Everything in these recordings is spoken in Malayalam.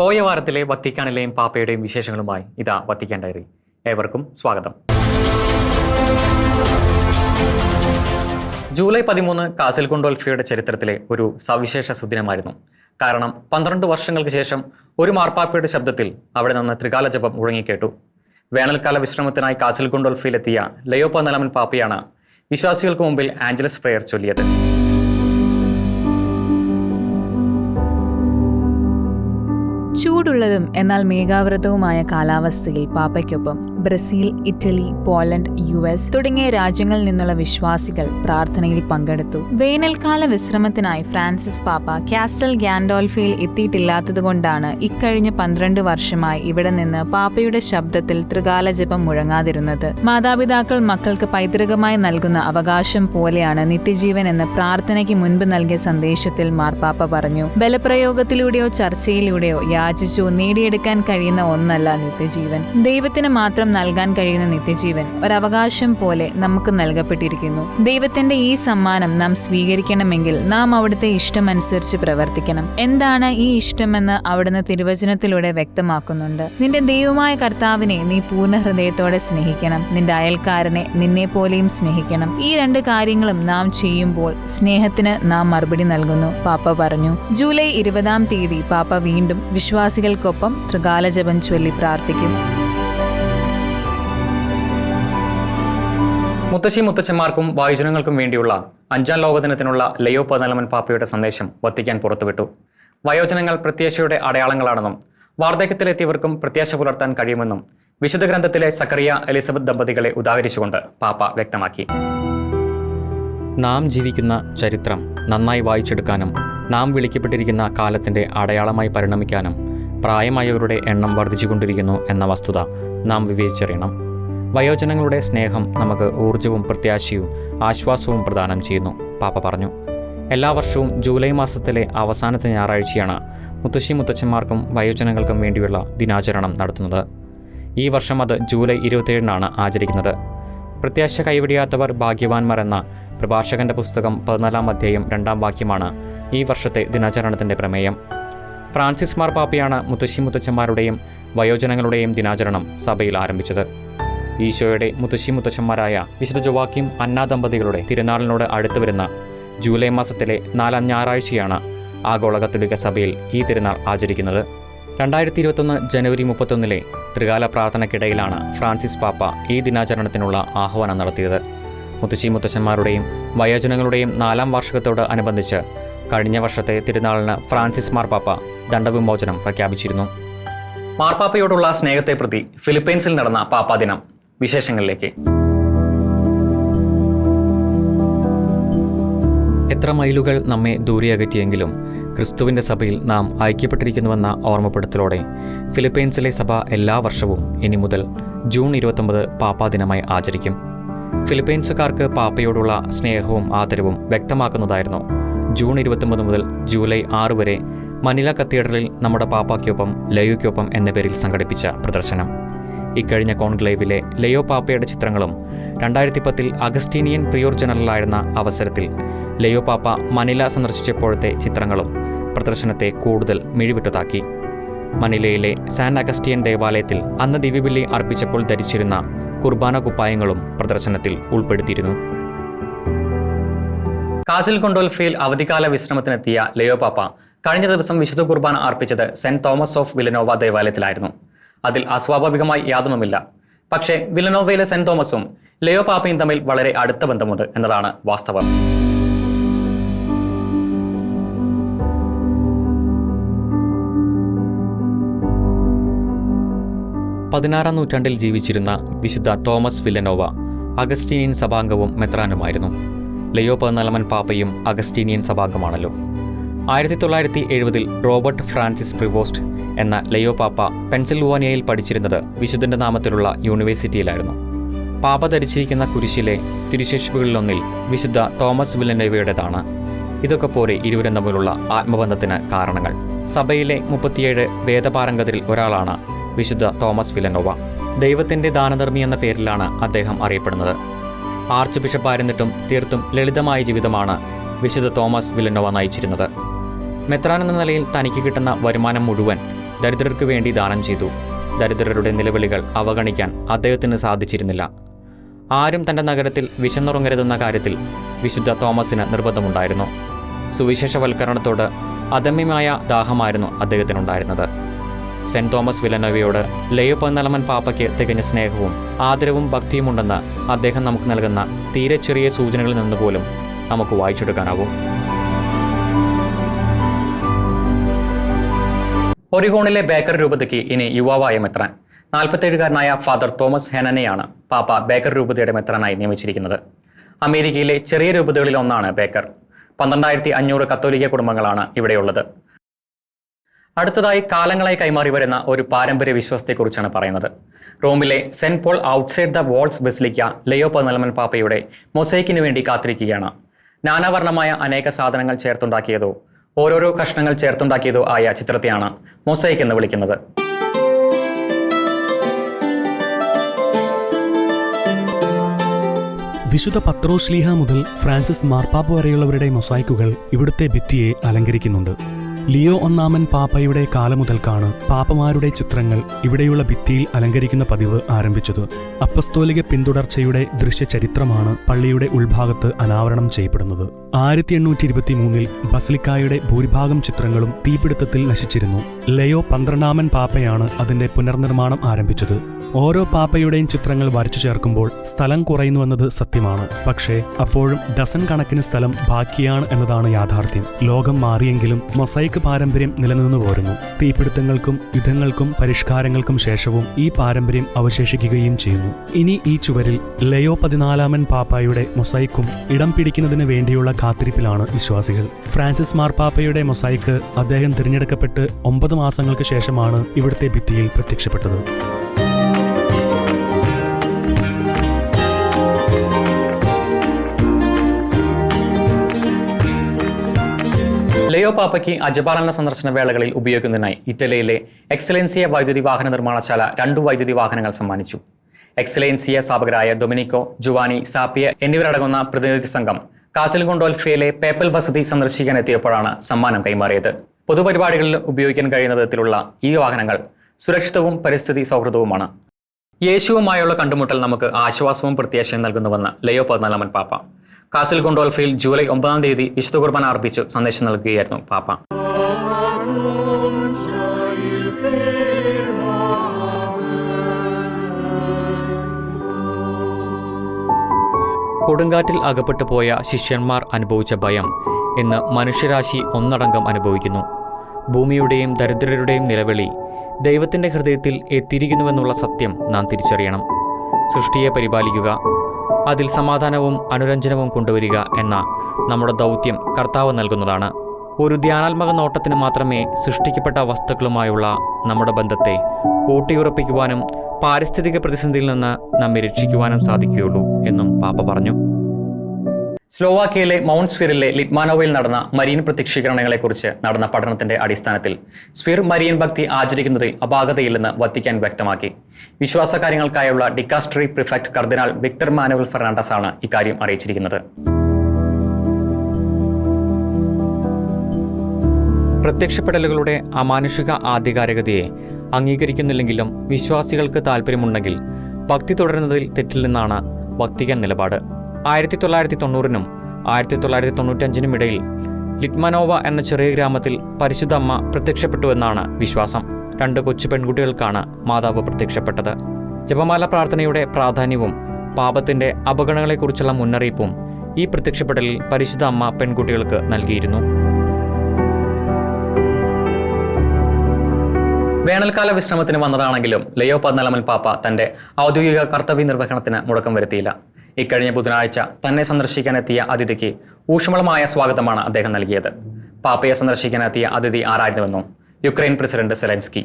പോയ വാരത്തിലെ വത്തിക്കാനിലെയും പാപ്പയുടെയും വിശേഷങ്ങളുമായി ഇതാ വത്തിക്കാൻ ഡയറി. ഏവർക്കും സ്വാഗതം. ജൂലൈ പതിമൂന്ന് കാസിൽ കൊണ്ടോൽഫിയുടെ ചരിത്രത്തിലെ ഒരു സവിശേഷ സുദിനമായിരുന്നു. കാരണം പന്ത്രണ്ട് വർഷങ്ങൾക്ക് ശേഷം ഒരു മാർപ്പാപ്പയുടെ ശബ്ദത്തിൽ അവിടെ നിന്ന് ത്രികാല ജപം മുഴങ്ങിക്കേട്ടു. വേനൽക്കാല വിശ്രമത്തിനായി കാസിൽ കൊണ്ടോൽഫിയിലെത്തിയ ലയോപ്പ നലമൻ പാപ്പയാണ് വിശ്വാസികൾക്ക് മുമ്പിൽ ആഞ്ചലസ് പ്രെയർ ചൊല്ലിയത്. ചൂടുള്ളതും എന്നാൽ മേഘാവൃതവുമായ കാലാവസ്ഥയിൽ പാപ്പയ്ക്കൊപ്പം Brazil Italy Poland U S തുടങ്ങിയ രാജ്യങ്ങളിൽ നിന്നുള്ള വിശ്വാസികൾ പ്രാർത്ഥനയിൽ പങ്കെടുത്തു. വേനൽക്കാല വിശ്രമത്തിനായി ഫ്രാൻസിസ് പാപ്പ കാസ്റ്റൽ ഗ്യാൻഡോൾഫിയിൽ എത്തിയിട്ടില്ലാത്തതുകൊണ്ടാണ് ഇക്കഴിഞ്ഞ പന്ത്രണ്ട് വർഷമായി ഇവിടെ നിന്ന് പാപ്പയുടെ ശബ്ദത്തിൽ ത്രികാല ജപം മുഴങ്ങാതിരുന്നത്. മാതാപിതാക്കൾ മക്കൾക്ക് പൈതൃകമായി നൽകുന്ന അവകാശം പോലെയാണ് നിത്യജീവൻ എന്ന് പ്രാർത്ഥനയ്ക്ക് മുൻപ് നൽകിയ സന്ദേശത്തിൽ മാർപ്പാപ്പ പറഞ്ഞു. ബലപ്രയോഗത്തിലൂടെയോ ചർച്ചയിലൂടെയോ യാചിച്ചോ നേടിയെടുക്കാൻ കഴിയുന്ന ഒന്നല്ല നിത്യജീവൻ. ദൈവത്തിന് മാത്രം നൽകാൻ കഴിയുന്ന നിത്യജീവൻ ഒരവകാശം പോലെ നമുക്ക് നൽകപ്പെട്ടിരിക്കുന്നു. ദൈവത്തിന്റെ ഈ സമ്മാനം നാം സ്വീകരിക്കണമെങ്കിൽ നാം അവിടുത്തെ ഇഷ്ടമനുസരിച്ച് പ്രവർത്തിക്കണം. എന്താണ് ഈ ഇഷ്ടമെന്ന് അവിടുന്ന് തിരുവചനത്തിലൂടെ വ്യക്തമാക്കുന്നുണ്ട്. നിന്റെ ദൈവമായ കർത്താവിനെ നീ പൂർണ ഹൃദയത്തോടെ സ്നേഹിക്കണം. നിന്റെ അയൽക്കാരനെ നിന്നെ പോലെയും സ്നേഹിക്കണം. ഈ രണ്ട് കാര്യങ്ങളും നാം ചെയ്യുമ്പോൾ സ്നേഹത്തിന് നാം മറുപടി നൽകുന്നു. പാപ്പ പറഞ്ഞു ജൂലൈ ഇരുപതാം തീയതി പാപ്പ വീണ്ടും വിശ്വാസികൾക്കൊപ്പം ത്രികാലജപം ചൊല്ലി പ്രാർത്ഥിക്കും. മുത്തശ്ശി മുത്തച്ഛന്മാർക്കും വായുജനങ്ങൾക്കും വേണ്ടിയുള്ള അഞ്ചാം ലോകദിനത്തിനുള്ള ലയോ പതിനാലമൻ പാപ്പയുടെ സന്ദേശം വത്തിക്കാൻ പുറത്തുവിട്ടു. വയോജനങ്ങൾ പ്രത്യാശയുടെ അടയാളങ്ങളാണെന്നും വാർദ്ധക്യത്തിലെത്തിയവർക്കും പ്രത്യാശ പുലർത്താൻ കഴിയുമെന്നും വിശുദ്ധ ഗ്രന്ഥത്തിലെ സക്കറിയ എലിസബത്ത് ദമ്പതികളെ ഉദാഹരിച്ചുകൊണ്ട് പാപ്പ വ്യക്തമാക്കി. നാം ജീവിക്കുന്ന ചരിത്രം നന്നായി വായിച്ചെടുക്കാനും നാം വിളിക്കപ്പെട്ടിരിക്കുന്ന കാലത്തിന്റെ അടയാളമായി പരിണമിക്കാനും പ്രായമായവരുടെ എണ്ണം വർദ്ധിച്ചുകൊണ്ടിരിക്കുന്നു എന്ന വസ്തുത നാം വിവേചിച്ചറിയണം. വയോജനങ്ങളുടെ സ്നേഹം നമുക്ക് ഊർജവും പ്രത്യാശയും ആശ്വാസവും പ്രദാനം ചെയ്യുന്നു. പാപ്പ പറഞ്ഞു എല്ലാ വർഷവും ജൂലൈ മാസത്തിലെ അവസാനത്തെ ഞായറാഴ്ചയാണ് മുത്തശ്ശി മുത്തച്ഛന്മാർക്കും വയോജനങ്ങൾക്കും വേണ്ടിയുള്ള ദിനാചരണം നടത്തുന്നത്. ഈ വർഷം അത് ജൂലൈ ഇരുപത്തിയേഴിനാണ് ആചരിക്കുന്നത്. പ്രത്യാശ കൈവിടിയാത്തവർ ഭാഗ്യവാന്മാർ എന്ന പ്രഭാഷകന്റെ പുസ്തകം പതിനാലാം അധ്യായം രണ്ടാം വാക്യമാണ് ഈ വർഷത്തെ ദിനാചരണത്തിന്റെ പ്രമേയം. ഫ്രാൻസിസ് മാർ പാപ്പയാണ് മുത്തശ്ശി മുത്തച്ഛന്മാരുടെയും വയോജനങ്ങളുടെയും ദിനാചരണം സഭയിൽ ആരംഭിച്ചത്. ഈശോയുടെ മുത്തശ്ശി മുത്തശ്ശന്മാരായ വിശുദ്ധ ജോവാക്കിയും അന്ന ദമ്പതികളുടെ തിരുനാളിനോട് അടുത്തു വരുന്ന ജൂലൈ മാസത്തിലെ നാലാം ഞായറാഴ്ചയാണ് ആഗോള കത്തോലിക്ക സഭയിൽ ഈ തിരുനാൾ ആചരിക്കുന്നത്. രണ്ടായിരത്തി ഇരുപത്തൊന്ന് ജനുവരി മുപ്പത്തൊന്നിലെ ത്രികാല പ്രാർത്ഥനയ്ക്കിടയിലാണ് ഫ്രാൻസിസ് പാപ്പ ഈ ദിനാചരണത്തിനുള്ള ആഹ്വാനം നടത്തിയത്. മുത്തശ്ശി മുത്തശ്ശന്മാരുടെയും വയോജനങ്ങളുടെയും നാലാം വാർഷികത്തോട് അനുബന്ധിച്ച് കഴിഞ്ഞ വർഷത്തെ തിരുനാളിന് ഫ്രാൻസിസ് മാർപ്പാപ്പ ദണ്ഡവിമോചനം പ്രഖ്യാപിച്ചിരുന്നു. മാർപ്പാപ്പയോടുള്ള സ്നേഹത്തെ പ്രതി ഫിലിപ്പൈൻസിൽ നടന്ന പാപ്പാ ദിനം വിശേഷങ്ങളിലേക്ക്. എത്ര മൈലുകൾ നമ്മെ ദൂരെ അകറ്റിയെങ്കിലും ക്രിസ്തുവിന്റെ സഭയിൽ നാം ഐക്യപ്പെട്ടിരിക്കുന്നുവെന്ന ഓർമ്മപ്പെടുത്തലോടെ ഫിലിപ്പൈൻസിലെ സഭ എല്ലാ വർഷവും ഇനി മുതൽ ജൂൺ ഇരുപത്തൊമ്പത് പാപ്പാ ദിനമായി ആചരിക്കും. ഫിലിപ്പൈൻസുകാർക്ക് പാപ്പയോടുള്ള സ്നേഹവും ആദരവും വ്യക്തമാക്കുന്നതായിരുന്നു ജൂൺ ഇരുപത്തൊമ്പത് മുതൽ ജൂലൈ ആറ് വരെ മനില കത്തീഡ്രലിൽ നമ്മുടെ പാപ്പായ്ക്കൊപ്പം ലയുക്കൊപ്പം എന്ന പേരിൽ സംഘടിപ്പിച്ച പ്രദർശനം. ഇക്കഴിഞ്ഞ കോൺക്ലേവിലെ ലയോ പാപ്പയുടെ ചിത്രങ്ങളും രണ്ടായിരത്തി പത്തിൽ അഗസ്റ്റീനിയൻ പ്രിയോർ ജനറലായിരുന്ന അവസരത്തിൽ ലയോ പാപ്പ മനില സന്ദർശിച്ചപ്പോഴത്തെ ചിത്രങ്ങളും പ്രദർശനത്തെ കൂടുതൽ മിഴിവിട്ടതാക്കി. മനിലയിലെ സാൻ അഗസ്റ്റിയൻ ദേവാലയത്തിൽ അന്ന് ദിവ്യബലി അർപ്പിച്ചപ്പോൾ ധരിച്ചിരുന്ന കുർബാന കുപ്പായങ്ങളും പ്രദർശനത്തിൽ ഉൾപ്പെടുത്തിയിരുന്നു. കാസിൽ കൊണ്ടോൽഫയിൽ അവധിക്കാല വിശ്രമത്തിനെത്തിയ ലയോ പാപ്പ കഴിഞ്ഞ ദിവസം വിശുദ്ധ കുർബാന അർപ്പിച്ചത് സെന്റ് തോമസ് ഓഫ് വിലനോവ ദേവാലയത്തിലായിരുന്നു. അതിൽ അസ്വാഭാവികമായി യാതൊന്നുമില്ല. പക്ഷേ വില്ലനോവയിലെ സെന്റ് തോമസും ലയോ പാപ്പയും തമ്മിൽ വളരെ അടുത്ത ബന്ധമുണ്ട് എന്നതാണ് വാസ്തവം. പതിനാറാം നൂറ്റാണ്ടിൽ ജീവിച്ചിരുന്ന വിശുദ്ധ തോമസ് വില്ലനോവ അഗസ്റ്റീനിയൻ സഭാംഗവും മെത്രാനുമായിരുന്നു. ലയോ പതിനാലമൻ പാപ്പയും അഗസ്റ്റീനിയൻ സഭാംഗമാണല്ലോ. ആയിരത്തി തൊള്ളായിരത്തി എഴുപതിൽ റോബർട്ട് ഫ്രാൻസിസ് പ്രിവോസ്റ്റ് എന്ന ലയോ പാപ്പ പെൻസിൽവാനിയയിൽ പഠിച്ചിരുന്നത് വിശുദ്ധന്റെ നാമത്തിലുള്ള യൂണിവേഴ്സിറ്റിയിലായിരുന്നു. പാപ്പ ധരിച്ചിരിക്കുന്ന കുരിശിലെ തിരുശേഷിപ്പുകളിലൊന്നിൽ വിശുദ്ധ തോമസ് വില്ലനേവയുടേതാണ്. ഇതൊക്കെ പോലെ ഇരുവരും തമ്മിലുള്ള ആത്മബന്ധത്തിന് കാരണങ്ങൾ. സഭയിലെ മുപ്പത്തിയേഴ് വേദപാരംഗതരിൽ ഒരാളാണ് വിശുദ്ധ തോമസ് വില്ലനോവ. ദൈവത്തിന്റെ ദാനധർമ്മി എന്ന പേരിലാണ് അദ്ദേഹം അറിയപ്പെടുന്നത്. ആർച്ച് ബിഷപ്പായിരുന്നിട്ടും തീർത്തും ലളിതമായ ജീവിതമാണ് വിശുദ്ധ തോമസ് വില്ലനോവ നയിച്ചിരുന്നത്. മെത്രാൻ എന്ന നിലയിൽ തനിക്ക് കിട്ടുന്ന വരുമാനം മുഴുവൻ ദരിദ്രർക്ക് വേണ്ടി ദാനം ചെയ്തു. ദരിദ്രരുടെ നിലവിളികൾ അവഗണിക്കാൻ അദ്ദേഹത്തിന് സാധിച്ചിരുന്നില്ല. ആരും തന്റെ നഗരത്തിൽ വിശന്നുറങ്ങരുതെന്ന കാര്യത്തിൽ വിശുദ്ധ തോമസിന് നിർബന്ധമുണ്ടായിരുന്നു. സുവിശേഷവൽക്കരണത്തോട് അദമ്യമായ ദാഹമായിരുന്നു അദ്ദേഹത്തിനുണ്ടായിരുന്നത്. സെന്റ് തോമസ് വിലനോവയോട് ലയോ പന്നലമൻ പാപ്പയ്ക്ക് തികഞ്ഞ സ്നേഹവും ആദരവും ഭക്തിയുമുണ്ടെന്ന് അദ്ദേഹം നമുക്ക് നൽകുന്ന തീരെ ചെറിയ സൂചനകളിൽ നിന്ന് പോലും നമുക്ക് വായിച്ചെടുക്കാനാവും ഒറിഗോണിലെ ബേക്കർ രൂപതയ്ക്ക് ഇനി യുവാവായ മെത്രാൻ. നാൽപ്പത്തേഴുകാരനായ ഫാദർ തോമസ് ഹെനനെയാണ് പാപ്പ ബേക്കർ രൂപതയുടെ മെത്രാനായി നിയമിച്ചിരിക്കുന്നത്. അമേരിക്കയിലെ ചെറിയ രൂപതകളിൽ ഒന്നാണ് ബേക്കർ. പന്ത്രണ്ടായിരത്തി അഞ്ഞൂറ് കത്തോലിക്ക കുടുംബങ്ങളാണ് ഇവിടെയുള്ളത്. അടുത്തതായി കാലങ്ങളായി കൈമാറി വരുന്ന ഒരു പാരമ്പര്യ വിശ്വാസത്തെക്കുറിച്ചാണ് പറയുന്നത്. റോമിലെ Saint Paul outside the walls basilica Leo പന്നലമൻ പാപ്പയുടെ മൊസൈക്കിന് വേണ്ടി കാത്തിരിക്കുകയാണ്. നാനാവർണമായ അനേക സാധനങ്ങൾ ചേർത്തുണ്ടാക്കിയതോ ഓരോരോ കഷ്ണങ്ങൾ ചേർത്തുണ്ടാക്കിയതോ ആയ ചിത്രത്തെയാണ് മൊസൈക്ക് എന്ന് വിളിക്കുന്നത്. വിശുദ്ധ പത്രോസ്ലീഹ മുതൽ ഫ്രാൻസിസ് മാർപ്പാപ്പ വരെയുള്ളവരുടെ മൊസൈക്കുകൾ ഇവിടുത്തെ ഭിത്തിയെ അലങ്കരിക്കുന്നുണ്ട്. ലിയോ ഒന്നാമൻ പാപ്പയുടെ കാലം മുതൽക്കാണ് പാപ്പമാരുടെ ചിത്രങ്ങൾ ഇവിടെയുള്ള ഭിത്തിയിൽ അലങ്കരിക്കുന്ന പതിവ് ആരംഭിച്ചത്. അപ്പസ്തോലിക പിന്തുടർച്ചയുടെ ദൃശ്യചരിത്രമാണ് പള്ളിയുടെ ഉൾഭാഗത്ത് അനാവരണം ചെയ്യപ്പെടുന്നത്. ആയിരത്തി എണ്ണൂറ്റി ഇരുപത്തി മൂന്നിൽ ബസലിക്കായുടെ ഭൂരിഭാഗം ചിത്രങ്ങളും തീപിടുത്തത്തിൽ നശിച്ചിരുന്നു. ലയോ പന്ത്രണ്ടാമൻ പാപ്പയാണ് അതിന്റെ പുനർനിർമ്മാണം ആരംഭിച്ചത്. ഓരോ പാപ്പയുടെയും ചിത്രങ്ങൾ വരച്ചു ചേർക്കുമ്പോൾ സ്ഥലം കുറയുന്നുവെന്നത് സത്യമാണ്. പക്ഷേ അപ്പോഴും ഡസൻ കണക്കിന് സ്ഥലം ബാക്കിയാണ് എന്നതാണ് യാഥാർത്ഥ്യം. ലോകം മാറിയെങ്കിലും മൊസൈക്ക് പാരമ്പര്യം നിലനിന്നു പോരുന്നു. തീപിടുത്തങ്ങൾക്കും യുദ്ധങ്ങൾക്കും പരിഷ്കാരങ്ങൾക്കും ശേഷവും ഈ പാരമ്പര്യം അവശേഷിക്കുകയും ചെയ്യുന്നു. ഇനി ഈ ചുവരിൽ ലയോ പതിനാലാമൻ പാപ്പായുടെ മൊസൈക്കും ഇടം പിടിക്കുന്നതിന് വേണ്ടിയുള്ള കാത്തിരിപ്പിലാണ് വിശ്വാസികൾ. ഫ്രാൻസിസ് മാർപ്പാപ്പയുടെ മൊസൈക്ക് അദ്ദേഹം തിരഞ്ഞെടുക്കപ്പെട്ട് ഒമ്പത് മാസങ്ങൾക്ക് ശേഷമാണ് ഇവിടുത്തെ ഭിത്തിയിൽ പ്രത്യക്ഷപ്പെട്ടത്. ലയോ പാപ്പയ്ക്ക് അജപാലന സന്ദർശന വേളകളിൽ ഉപയോഗിക്കുന്നതിനായി ഇറ്റലിയിലെ എക്സലൻസിയ വൈദ്യുതി വാഹന നിർമ്മാണശാല രണ്ടു വൈദ്യുതി വാഹനങ്ങൾ സമ്മാനിച്ചു. എക്സലൻസിയ സ്ഥാപകരായ ഡൊമിനിക്കോ ജുവാനി സാപ്പിയ എന്നിവരടങ്ങുന്ന പ്രതിനിധി സംഘം കാസിൽഗോണ്ടോൽഫയിലെ പേപ്പൽ വസതി സന്ദർശിക്കാൻ എത്തിയപ്പോഴാണ് സമ്മാനം കൈമാറിയത്. പൊതുപരിപാടികളിൽ ഉപയോഗിക്കാൻ കഴിയുന്ന വിധത്തിലുള്ള ഈ വാഹനങ്ങൾ സുരക്ഷിതവും പരിസ്ഥിതി സൗഹൃദവുമാണ്. യേശുവുമായുള്ള കണ്ടുമുട്ടൽ നമുക്ക് ആശ്വാസവും പ്രത്യാശയും നൽകുന്നുവെന്ന് ലയോ പതിനാലാമൻ പാപ്പ. കാസിൽ ഗുണ്ടോൽഫയിൽ ജൂലൈ ഒമ്പതാം തീയതി വിശുദ്ധ കുർബാന അർപ്പിച്ചു സന്ദേശം നൽകുകയായിരുന്നു പാപ്പ. കൊടുങ്കാറ്റിൽ അകപ്പെട്ടു പോയ ശിഷ്യന്മാർ അനുഭവിച്ച ഭയം ഇന്ന് മനുഷ്യരാശി ഒന്നടങ്കം അനുഭവിക്കുന്നു. ഭൂമിയുടെയും ദരിദ്രരുടെയും നിലവിളി ദൈവത്തിന്റെ ഹൃദയത്തിൽ എത്തിയിരിക്കുന്നുവെന്നുള്ള സത്യം നാം തിരിച്ചറിയണം. സൃഷ്ടിയെ പരിപാലിക്കുക അതിൽ സമാധാനവും അനുരഞ്ജനവും കൊണ്ടുവരിക എന്ന നമ്മുടെ ദൗത്യം കർത്താവ് നൽകുന്നതാണ്. ഒരു ധ്യാനാത്മക നോട്ടത്തിന് മാത്രമേ സൃഷ്ടിക്കപ്പെട്ട വസ്തുക്കളുമായുള്ള നമ്മുടെ ബന്ധത്തെ ഊട്ടിയുറപ്പിക്കുവാനും പാരിസ്ഥിതിക പ്രതിസന്ധിയിൽ നിന്ന് നമ്മെ രക്ഷിക്കുവാനും സാധിക്കുകയുള്ളൂ എന്നും പാപ്പ പറഞ്ഞു. സ്ലോവാക്കിയയിലെ മൗണ്ട് സ്ഫിറിലെ ലിറ്റ്മാനോവയിൽ നടന്ന മരീൻ പ്രത്യക്ഷീകരണങ്ങളെക്കുറിച്ച് നടന്ന പഠനത്തിന്റെ അടിസ്ഥാനത്തിൽ സ്ഫിർ മരീൻ ഭക്തി ആചരിക്കുന്നതിൽ അപാകതയില്ലെന്ന് വത്തിക്കാൻ വ്യക്തമാക്കി. വിശ്വാസകാര്യങ്ങൾക്കായുള്ള ഡിക്കാസ്ട്രി പ്രിഫക്ട് കർദിനാൾ വിക്ടർ മാനുവൽ ഫെർണാണ്ടസ് ആണ് ഇക്കാര്യം അറിയിച്ചിരിക്കുന്നത്. പ്രത്യക്ഷപ്പെടലുകളുടെ അമാനുഷിക ആധികാരികതയെ അംഗീകരിക്കുന്നില്ലെങ്കിലും വിശ്വാസികൾക്ക് താല്പര്യമുണ്ടെങ്കിൽ ഭക്തി തുടരുന്നതിൽ തെറ്റില്ലെന്നാണ് ഭക്തികൻ നിലപാട്. ആയിരത്തി തൊള്ളായിരത്തി തൊണ്ണൂറിനും ആയിരത്തി തൊള്ളായിരത്തി തൊണ്ണൂറ്റഞ്ചിനും ഇടയിൽ ലിറ്റ്മനോവ എന്ന ചെറിയ ഗ്രാമത്തിൽ പരിശുദ്ധ അമ്മ പ്രത്യക്ഷപ്പെട്ടുവെന്നാണ് വിശ്വാസം. രണ്ട് കൊച്ചു പെൺകുട്ടികൾക്കാണ് മാതാവ് പ്രത്യക്ഷപ്പെട്ടത്. ജപമാല പ്രാർത്ഥനയുടെ പ്രാധാന്യവും പാപത്തിന്റെ അപകടങ്ങളെക്കുറിച്ചുള്ള മുന്നറിയിപ്പും ഈ പ്രത്യക്ഷപ്പെടലിൽ പരിശുദ്ധ അമ്മ പെൺകുട്ടികൾക്ക് നൽകിയിരുന്നു. വേനൽക്കാല വിശ്രമത്തിന് വന്നതാണെങ്കിലും ലയോ പതിനാലാമൻ പാപ്പ തന്റെ ഔദ്യോഗിക കർത്തവ്യ നിർവഹണത്തിന് മുടക്കം വരുത്തിയില്ല. ഇക്കഴിഞ്ഞ ബുധനാഴ്ച തന്നെ സന്ദർശിക്കാനെത്തിയ അതിഥിക്ക് ഊഷ്മളമായ സ്വാഗതമാണ് അദ്ദേഹം നൽകിയത്. പാപ്പയെ സന്ദർശിക്കാനെത്തിയ അതിഥി ആരായിരുന്നുവെന്നും യുക്രൈൻ പ്രസിഡന്റ് സെലൻസ്കി.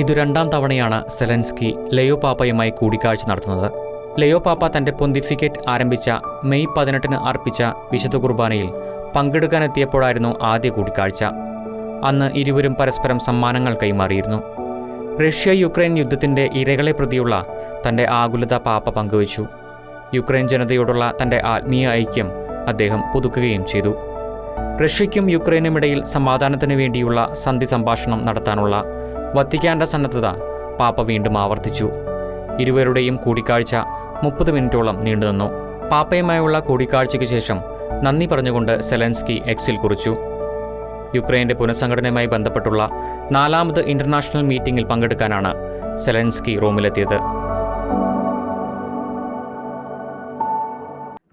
ഇത് രണ്ടാം തവണയാണ് സെലൻസ്കി ലയോ പാപ്പയുമായി കൂടിക്കാഴ്ച നടത്തുന്നത്. ലയോ പാപ്പ തന്റെ പൊന്തിഫിക്കറ്റ് ആരംഭിച്ച മെയ് പതിനെട്ടിന് അർപ്പിച്ച വിശുദ്ധ കുർബാനയിൽ പങ്കെടുക്കാനെത്തിയപ്പോഴായിരുന്നു ആദ്യ കൂടിക്കാഴ്ച. അന്ന് ഇരുവരും പരസ്പരം സമ്മാനങ്ങൾ കൈമാറിയിരുന്നു. റഷ്യ യുക്രൈൻ യുദ്ധത്തിന്റെ ഇരകളെ പ്രതിയുള്ള തന്റെ ആകുലത പാപ്പ പങ്കുവച്ചു. യുക്രൈൻ ജനതയോടുള്ള തന്റെ ആത്മീയ ഐക്യം അദ്ദേഹം പുതുക്കുകയും ചെയ്തു. റഷ്യയ്ക്കും യുക്രൈനും ഇടയിൽ സമാധാനത്തിനു വേണ്ടിയുള്ള സന്ധി സംഭാഷണം നടത്താനുള്ള വത്തിക്കാന്റെ സന്നദ്ധത പാപ്പ വീണ്ടും ആവർത്തിച്ചു. ഇരുവരുടെയും കൂടിക്കാഴ്ച മുപ്പത് മിനിറ്റോളം നീണ്ടുനിന്നു. പാപ്പയുമായുള്ള കൂടിക്കാഴ്ചയ്ക്ക് ശേഷം നന്ദി പറഞ്ഞുകൊണ്ട് സെലൻസ്കി എക്സിൽ കുറിച്ചു. യുക്രൈന്റെ പുനഃസംഘടനയുമായി ബന്ധപ്പെട്ടുള്ള നാലാമത് ഇന്റർനാഷണൽ മീറ്റിംഗിൽ പങ്കെടുക്കാനാണ് സെലൻസ്കി റോമിലെത്തിയത്.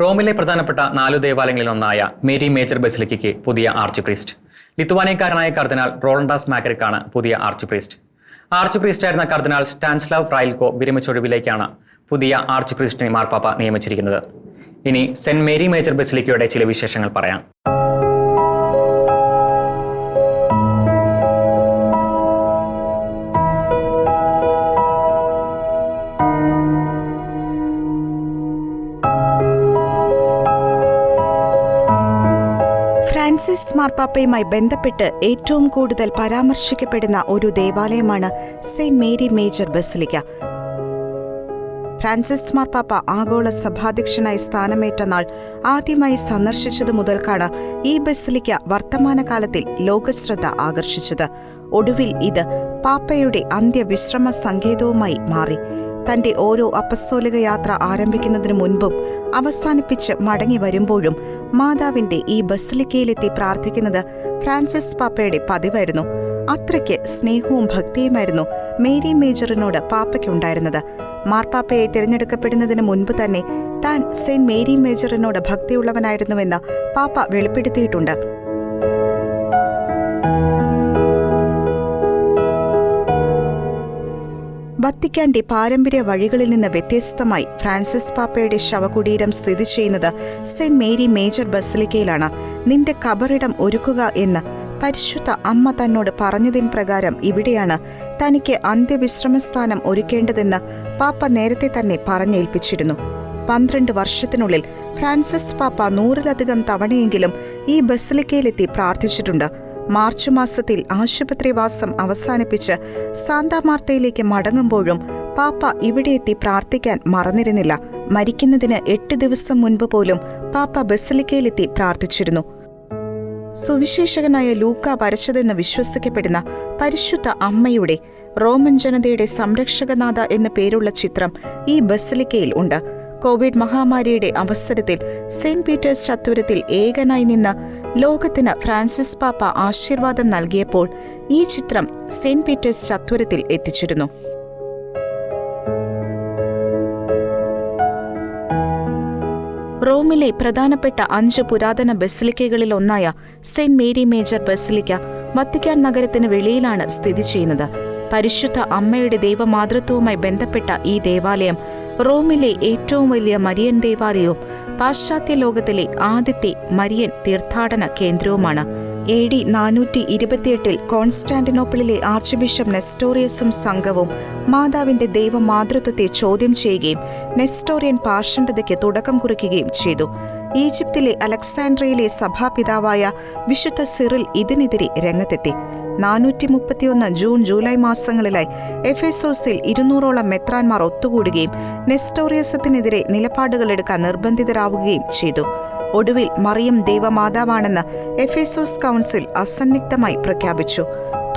റോമിലെ പ്രധാനപ്പെട്ട നാലു ദേവാലയങ്ങളിൽ ഒന്നായ മേരി മേജർ ബസിലിക്കയ്ക്ക് പുതിയ ആർച്ച് പ്രീസ്റ്റ്. ലിത്വാനിയക്കാരനായ കർദിനാൾ റോളണ്ടാസ് മാക്രിക്കാണ് പുതിയ ആർച്ച് പ്രീസ്റ്റ്. ആർച്ച് പ്രീസ്റ്റായിരുന്ന കർദിനാൾ സ്റ്റാൻസ്ലാവ് ഫ്രൈൽകോ വിരമിച്ചൊഴിവിലേക്കാണ് പുതിയ ആർച്ച് പ്രീസ്റ്റിനെ മാർപ്പാപ്പ നിയമിച്ചിരിക്കുന്നത്. ഇനി സെന്റ് മേരി മേജർ ബസിലിക്കയുടെ ചില വിശേഷങ്ങൾ പറയാം. ഫ്രാൻസിസ് മാർപ്പാപ്പയുമായി ബന്ധപ്പെട്ട് ഏറ്റവും കൂടുതൽ പരാമർശിക്കപ്പെടുന്ന ഒരു ദേവാലയമാണ് Saint Mary Major basilica. Francis മാർപ്പാപ്പ ആഗോള സഭാധ്യക്ഷനായി സ്ഥാനമേറ്റ നാൾ ആദ്യമായി സന്ദർശിച്ചതു മുതൽക്കാണ് ഈ ബസിലിക്ക വർത്തമാനകാലത്തിൽ ലോകശ്രദ്ധ ആകർഷിച്ചത്. ഒടുവിൽ ഇത് പാപ്പയുടെ അന്ത്യവിശ്രമ സങ്കേതവുമായി മാറി. തന്റെ ഓരോ അപസ്തോലിക യാത്ര ആരംഭിക്കുന്നതിനു മുൻപും അവസാനിപ്പിച്ച് മടങ്ങി വരുമ്പോഴും മാതാവിന്റെ ഈ ബസിലിക്കയിലെത്തി പ്രാർത്ഥിക്കുന്നത് ഫ്രാൻസിസ് പാപ്പയുടെ പതിവായിരുന്നു. അത്രയ്ക്ക് സ്നേഹവും ഭക്തിയുമായിരുന്നു മേരി മേജറിനോട് പാപ്പയ്ക്കുണ്ടായിരുന്നത്. മാർപ്പാപ്പയെ തിരഞ്ഞെടുക്കപ്പെടുന്നതിന് മുൻപ് തന്നെ താൻ സെയിന്റ് മേരി മേജറിനോട് ഭക്തിയുള്ളവനായിരുന്നുവെന്ന് പാപ്പ വെളിപ്പെടുത്തിയിട്ടുണ്ട്. വത്തിക്കാന്റെ പാരമ്പര്യ വഴികളിൽ നിന്ന് വ്യത്യസ്തമായി ഫ്രാൻസിസ് പാപ്പയുടെ ശവകുടീരം സ്ഥിതി ചെയ്യുന്നത് സെന്റ് മേരി മേജർ ബസലിക്കയിലാണ്. നിന്റെ കബറിടം ഒരുക്കുക എന്ന് പരിശുദ്ധ അമ്മ തന്നോട് പറഞ്ഞതിൻ പ്രകാരം ഇവിടെയാണ് തനിക്ക് അന്ത്യവിശ്രമസ്ഥാനം ഒരുക്കേണ്ടതെന്ന് പാപ്പ നേരത്തെ തന്നെ പറഞ്ഞേൽപ്പിച്ചിരുന്നു. പന്ത്രണ്ട് വർഷത്തിനുള്ളിൽ ഫ്രാൻസിസ് പാപ്പ നൂറിലധികം തവണയെങ്കിലും ഈ ബസിലിക്കയിലെത്തി പ്രാർത്ഥിച്ചിട്ടുണ്ട്. മാർച്ച് മാസത്തിൽ ആശുപത്രിവാസം അവസാനിപ്പിച്ച് സാന്താമാർത്തയിലേക്ക് മടങ്ങുമ്പോഴും പാപ്പ ഇവിടെ എത്തി പ്രാർത്ഥിക്കാൻ മറന്നിരുന്നില്ല. മരിക്കുന്നതിന് എട്ട് ദിവസം മുൻപ് പോലും പാപ്പ ബസിലിക്കയിലെത്തി പ്രാർത്ഥിച്ചിരുന്നു. സുവിശേഷകനായ ലൂക്ക വരച്ചതെന്ന് വിശ്വസിക്കപ്പെടുന്ന പരിശുദ്ധ അമ്മയുടെ റോമൻ ജനതയുടെ സംരക്ഷകനാഥ എന്ന പേരുള്ള ചിത്രം ഈ ബസലിക്കയിൽ ഉണ്ട്. കോവിഡ് മഹാമാരിയുടെ അവസരത്തിൽ സെയിന്റ് പീറ്റേഴ്സ് ചത്തുരത്തിൽ ഏകനായി നിന്ന് ലോകത്തിന് ഫ്രാൻസിസ് പാപ്പ ആശീർവാദം നൽകിയപ്പോൾ ഈ ചിത്രം സെയിന്റ് പീറ്റേഴ്സ് ചത്തുരത്തിൽ എത്തിച്ചിരുന്നു. റോമിലെ പ്രധാനപ്പെട്ട അഞ്ച് പുരാതന ബസിലിക്കകളിൽ ഒന്നായ Saint Mary Major basilica Vatican നഗരത്തിന് വെളിയിലാണ് സ്ഥിതി ചെയ്യുന്നത്. പരിശുദ്ധ അമ്മയുടെ ദൈവമാതൃത്വവുമായി ബന്ധപ്പെട്ട ഈ ദേവാലയം റോമിലെ ഏറ്റവും വലിയ മരിയൻ ദേവാലയവും പാശ്ചാത്യ ലോകത്തിലെ ആദ്യത്തെ മരിയൻ തീർത്ഥാടന കേന്ദ്രവുമാണ്. എ ഡി നാനൂറ്റി ഇരുപത്തിയെട്ടിൽ കോൺസ്റ്റാന്റിനോപ്പിളിലെ ആർച്ച് ബിഷപ്പ് നെസ്റ്റോറിയസും സംഘവും മാതാവിന്റെ ദൈവമാതൃത്വത്തെ ചോദ്യം ചെയ്യുകയും നെസ്റ്റോറിയൻ പാഷണ്ഡതയ്ക്ക് തുടക്കം കുറിക്കുകയും ചെയ്തു. ഈജിപ്തിലെ അലക്സാൻഡ്രയിലെ സഭാപിതാവായ വിശുദ്ധ സിറിൽ ഇതിനെതിരെ രംഗത്തെത്തി. നാനൂറ്റി മുപ്പത്തിയൊന്ന് ജൂൺ ജൂലൈ മാസങ്ങളിലായി എഫേസോസിൽ ഇരുന്നൂറോളം മെത്രാൻമാർ ഒത്തുകൂടുകയും നെസ്റ്റോറിയസത്തിനെതിരെ നിലപാടുകളെടുക്കാൻ നിർബന്ധിതരാവുകയും ചെയ്തു. ഒടുവിൽ മറിയം ദൈവമാതാവാണെന്ന് എഫേസോസ് കൗൺസിൽ അസന്നിഗ്ധമായി പ്രഖ്യാപിച്ചു.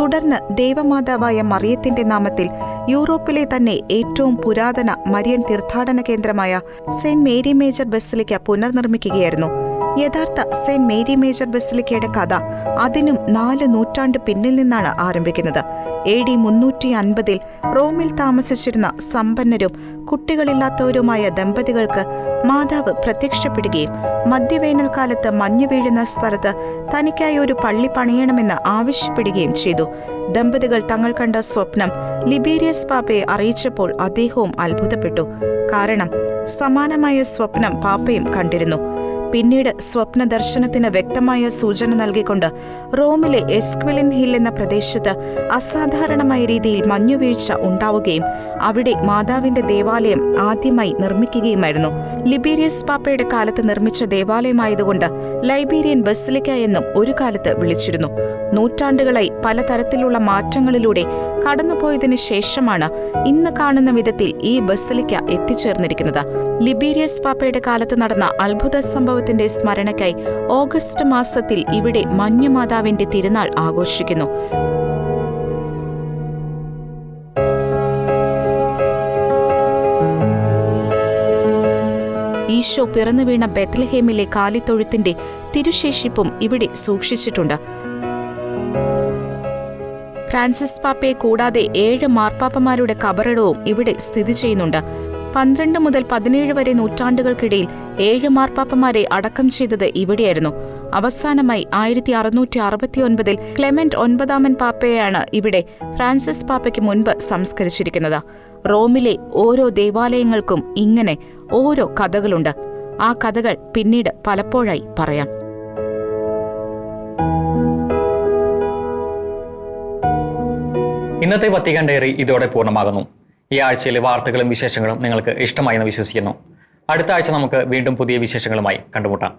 തുടർന്ന് ദേവമാതാവായ മറിയത്തിന്റെ നാമത്തിൽ യൂറോപ്പിലെ തന്നെ ഏറ്റവും പുരാതന മരിയൻ തീർത്ഥാടന കേന്ദ്രമായ സെന്റ് മേരി മേജർ ബസിലിക്ക പുനർനിർമ്മിക്കുകയായിരുന്നു. യഥാർത്ഥ സെന്റ് മേരി മേജർ ബസിലിക്കയുടെ കഥ അതിനും നാല് നൂറ്റാണ്ട് പിന്നിൽ നിന്നാണ് ആരംഭിക്കുന്നത്. എ ഡി മുന്നൂറ്റി അൻപതിൽ റോമിൽ താമസിച്ചിരുന്ന സമ്പന്നരും കുട്ടികളില്ലാത്തവരുമായ ദമ്പതികൾക്ക് മാതാവ് പ്രത്യക്ഷപ്പെടുകയും മധ്യവേനൽക്കാലത്ത് മഞ്ഞു വീഴുന്ന സ്ഥലത്ത് തനിക്കായി ഒരു പള്ളി പണിയണമെന്ന് ആവശ്യപ്പെടുകയും ചെയ്തു. ദമ്പതികൾ തങ്ങൾ കണ്ട സ്വപ്നം ലിബീരിയസ് പാപ്പയെ അറിയിച്ചപ്പോൾ അദ്ദേഹവും അത്ഭുതപ്പെട്ടു. കാരണം സമാനമായ സ്വപ്നം പാപ്പയും കണ്ടിരുന്നു. പിന്നീട് സ്വപ്ന ദർശനത്തിന് വ്യക്തമായ സൂചന നൽകിക്കൊണ്ട് റോമിലെ എസ്ക്വിലിൻ ഹിൽ എന്ന പ്രദേശത്ത് അസാധാരണമായ രീതിയിൽ മഞ്ഞുവീഴ്ച ഉണ്ടാവുകയും അവിടെ മാതാവിന്റെ ദേവാലയം ആദ്യമായി നിർമ്മിക്കുകയുമായിരുന്നു. ലിബീരിയസ് പാപ്പയുടെ കാലത്ത് നിർമ്മിച്ച ദേവാലയമായതുകൊണ്ട് ലൈബീരിയൻ ബസിലിക്ക എന്നും ഒരു കാലത്ത് വിളിച്ചിരുന്നു. നൂറ്റാണ്ടുകളായി പലതരത്തിലുള്ള മാറ്റങ്ങളിലൂടെ കടന്നുപോയതിനു ശേഷമാണ് ഇന്ന് കാണുന്ന വിധത്തിൽ ഈ ബസിലിക്ക എത്തിച്ചേർന്നിരിക്കുന്നത്. ലിബീരിയസ് പാപ്പയുടെ കാലത്ത് നടന്ന അത്ഭുത സംഭവത്തിന്റെ സ്മരണയ്ക്കായി ഓഗസ്റ്റ് മാസത്തിൽ ഇവിടെ മഞ്ഞുമാതാവിന്റെ തിരുനാൾ ആഘോഷിക്കുന്നു. ഈശോ പിറന്നു വീണ ബെത്ലഹേമിലെ കാലിത്തൊഴുത്തിന്റെ തിരുശേഷിപ്പും ഇവിടെ സൂക്ഷിച്ചിട്ടുണ്ട്. ഫ്രാൻസിസ് പാപ്പയെ കൂടാതെ ഏഴ് മാർപ്പാപ്പമാരുടെ കബറിടവും ഇവിടെ സ്ഥിതി ചെയ്യുന്നുണ്ട്. പന്ത്രണ്ട് മുതൽ പതിനേഴ് വരെ നൂറ്റാണ്ടുകൾക്കിടയിൽ ഏഴ് മാർപ്പാപ്പമാരെ അടക്കം ചെയ്തത് ഇവിടെയായിരുന്നു. അവസാനമായി ആയിരത്തി അറുന്നൂറ്റി അറുപത്തിയൊൻപതിൽ ക്ലെമന്റ് ഒൻപതാമൻ പാപ്പയെയാണ് ഇവിടെ ഫ്രാൻസിസ് പാപ്പയ്ക്ക് മുൻപ് സംസ്കരിച്ചിരിക്കുന്നത്. റോമിലെ ഓരോ ദേവാലയങ്ങൾക്കും ഇങ്ങനെ ഓരോ കഥകളുണ്ട്. ആ കഥകൾ പിന്നീട് പലപ്പോഴായി പറയാം. ഇന്നത്തെ വത്തിക്കാൻ ഡയറി ഇതോടെ പൂർണമാകുന്നു. ഈ ആഴ്ചയിലെ വാർത്തകളും വിശേഷങ്ങളും നിങ്ങൾക്ക് ഇഷ്ടമായി എന്ന് വിശ്വസിക്കുന്നു. അടുത്ത ആഴ്ച നമുക്ക് വീണ്ടും പുതിയ വിശേഷങ്ങളുമായി കണ്ടുമുട്ടാം.